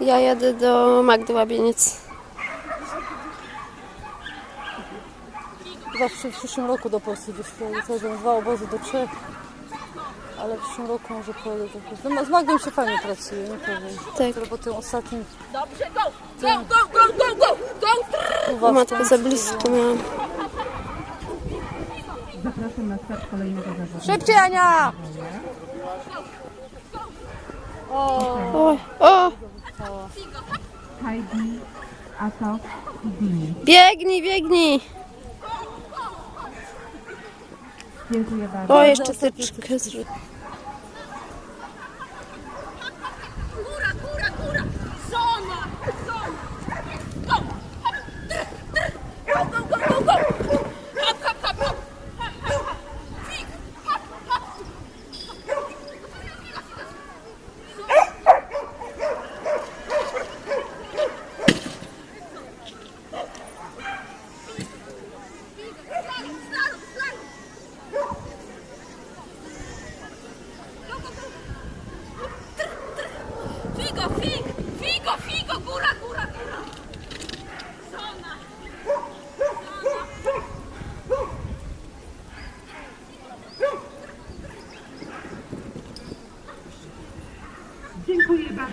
Ja jadę do Magdy Łabieniec. Zawsze w przyszłym roku do Polski gdzieś są dwa obozy do trzech. Ale w przyszłym roku może pojadę do Polski. No, z Magdą się fajnie pracuje, nie powiem. Tak. Po tym ostatnim Dobrze, go! Go, go, go, go, go! Go! O uwagę. matko, za blisko miałam. Zapraszam na start kolejnego zawodnika. Szybciej Ania! O, o, Heidi, Atok i Dini. biegnij, biegnij. Dziękuję bardzo. O, jeszcze tyczkę. zrzuć. Figo, fig! Figo, figo! Góra, góra, góra! Zona! Zona! Dziękuję bardzo.